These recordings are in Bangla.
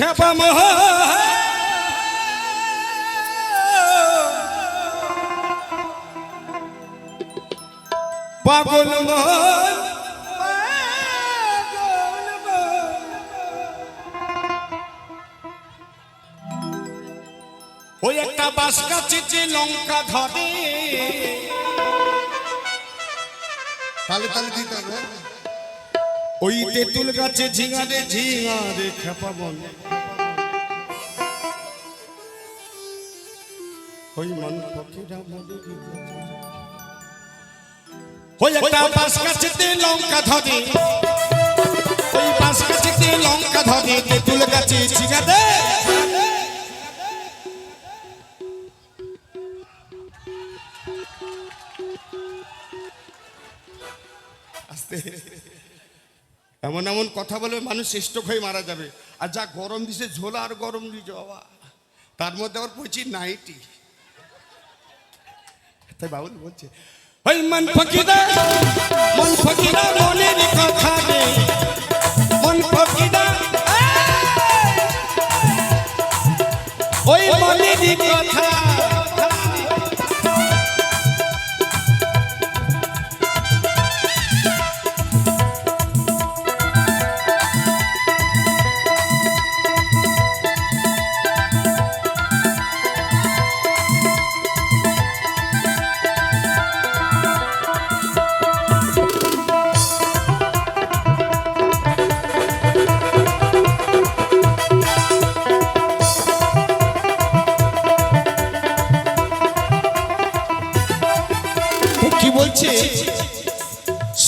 খেপা মহ পাগল মন ওই একটা বাস কাছে লঙ্কা ধরে। তালে তালে দিতে হবে। ওই তেঁতুল গাছে ঝিঙারে ঝিঙারে খেপা বন। ওই মন পক্ষীরা মনে ওই একটা বাস গাছেতে লঙ্কা ধরে। ওই বাস গাছেতে লঙ্কা ধরে, তেঁতুল গাছে ঝিঙারে আস্তে। এমন এমন কথা বলে মানুষ স্ট্রোক হয়ে মারা যাবে। আর যা গরম দিছে, ঝোলা আর গরম দিছে, বাবা। তার মধ্যে আবার পড়ছি নাইটি। তাই বাবুল বলছে কথা। কি বলছে?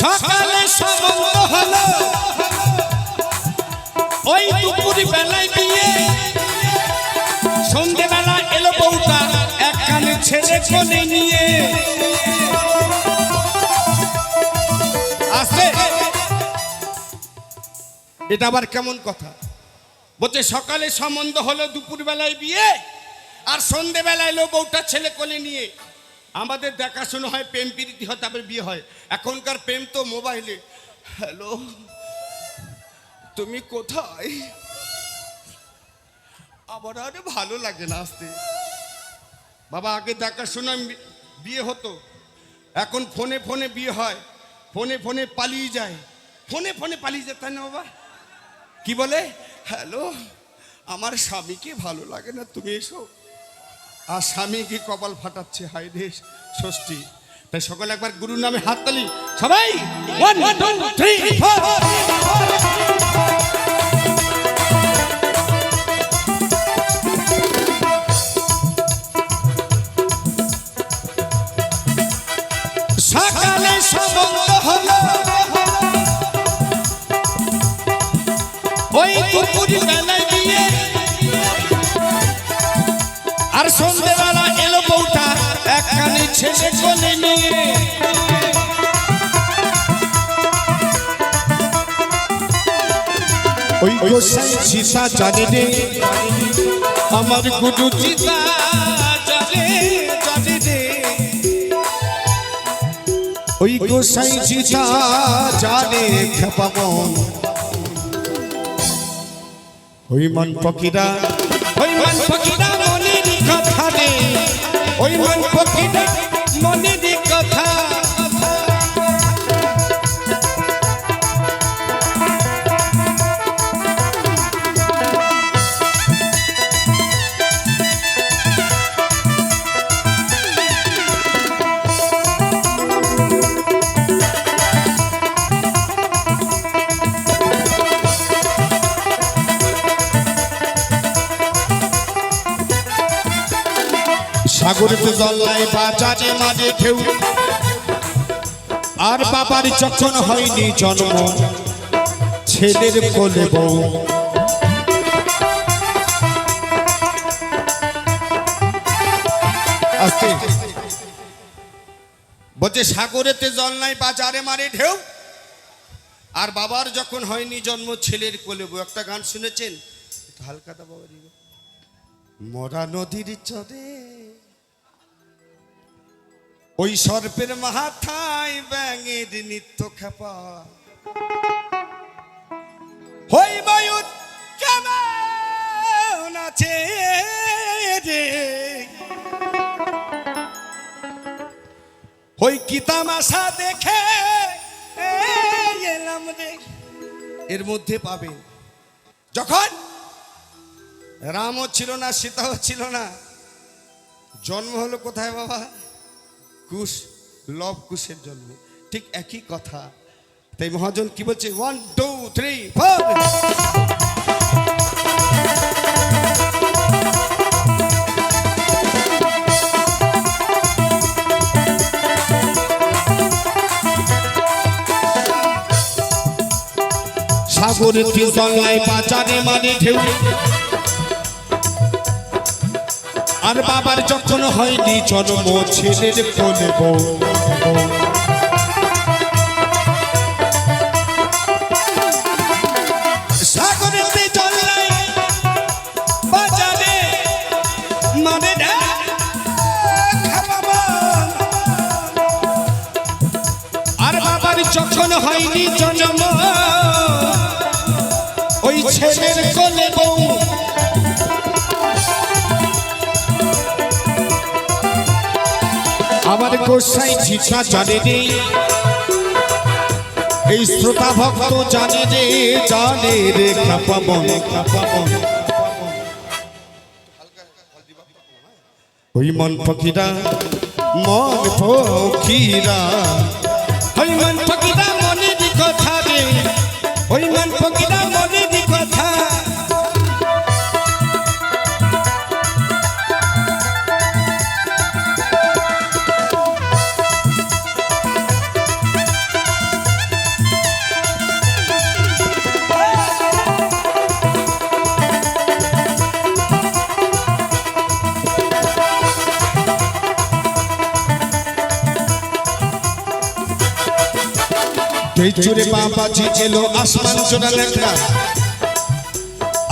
সকালে সমঙ্গ হলো। ওই দুপুর বেলায় বিয়ে সন্ধেবেলা এলো বউটা এক কানে ছেলে কোলে নিয়ে। আসে এটা আবার কেমন কথা? বলছে, সকালে সম্বন্ধ হলো দুপুর বেলায় বিয়ে আর সন্ধেবেলা এলো বউটা ছেলে কোলে নিয়ে। আমাদের দেখাশোনা হয়, প্রেম প্রীতি হয়, তারপরে বিয়ে হয়। এখনকার প্রেম তো মোবাইলে। হ্যালো, তুমি কোথায়? আবার আরে ভালো লাগে না আসতে। বাবা, আগে দেখাশোনা বিয়ে হতো। এখন ফোনে ফোনে বিয়ে হয়। ফোনে ফোনে পালিয়ে যায়। ফোনে ফোনে পালিয়ে যায়, তাই না বাবা? কি বলে? হ্যালো, আমার স্বামীকে ভালো লাগে না, তুমি এসো। আর স্বামী কি কপাল ফাটাচ্ছে? হাই রে ষষ্ঠী। তাই সকলে একবার গুরুর নামে হাততালি সবাই ওয়ান টু থ্রি সকালে ওই দুপুরি বেলায় আর সন্ধ্যেবেলা এলো বউটা এক কানে ছেলে কোলে নিয়ে। ওই গোসাই সীতা জানে রে আমার গুরু চিতা জানে জানে রে ওই গোসাই চিতা জানে ওই মন। পকিরা ওই মন পকিরা মনের কথা রে ওই মন পকিরা মনের সাগরেতে জল নাই বাজারে মাঝে ঢেউ আর বাবার যখন হয়নি জন্ম, ছেলের কোলে বউ। বলছে, সাগরেতে জল নাই বাজারে মারে ঢেউ। আর বাবার যখন হয়নি জন্ম, ছেলের কোলে বউ। একটা গান শুনেছেন? একটু হালকা দা বাবা দিবে। মরা নদীর চরে ওই সর্পের মাথায় ব্যাঙের নিত্য খেপা। হই বায়ুর কেমন আছে রে? ওই কি তামাশা দেখে এলাম রে। এর মধ্যে পাবে। যখন রামও ছিল না, সীতাও ছিল না, জন্ম হলো কোথায় বাবা? কুশ, লব কুশের জন্ম ঠিক একই কথা। তাই মহাজন কি বলছে? ওয়ান টু থ্রি ফোর সাগরের তলায় বাজারে মানে ঢেউ। আর বাবার যখন হয়নি জন্ম ছেলের কোলে মানে যখন হয়নি জন্ম গোসাই ঝিঠা জানে রে এই শ্রোতা ভক্ত জানে রে জানে রে খাপাবন খাপাবন ওই মন ফকিরা মন ফকিরা। ওই মন ফকিরা মনের কথা রে, ওই মন ফকিরা মনের এই জুড়ে বাবাজি এলো আসমান চোরা লেখা।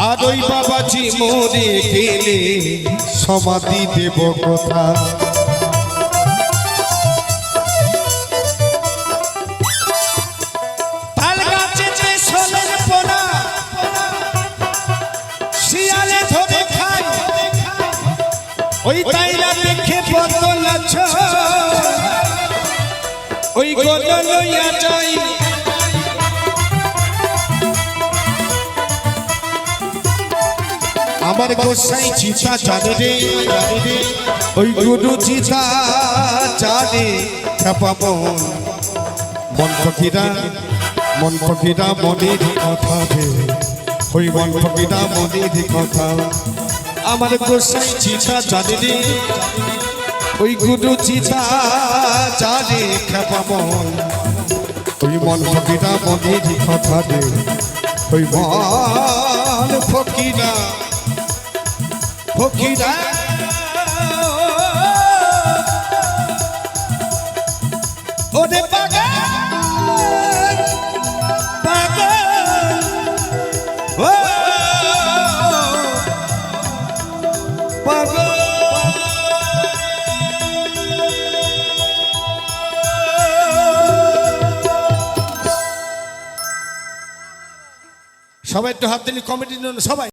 আর ওই বাবাজি মরে গেলে সমাধি দেব কথা? ওই তাইরা দেখে বদল ওই লইয়া যাই। আমার গোসাই চিতা জানে রে ওই গুরু চিতা জানে খেপাবন মন। ফকিরা মন ফকিরা মনের কথা ভে ওই মন ফকিরা মনের কথা। আমার গোসাই চিতা জানে রে। ওই গুরু চিতা জানে খেপাবন ওই মন ফকিরা মনের কথা দে ওই মন ফকিরা ফকিরা ওরে সবাই একটু হাত দিলি কমিটির জন্য সবাই।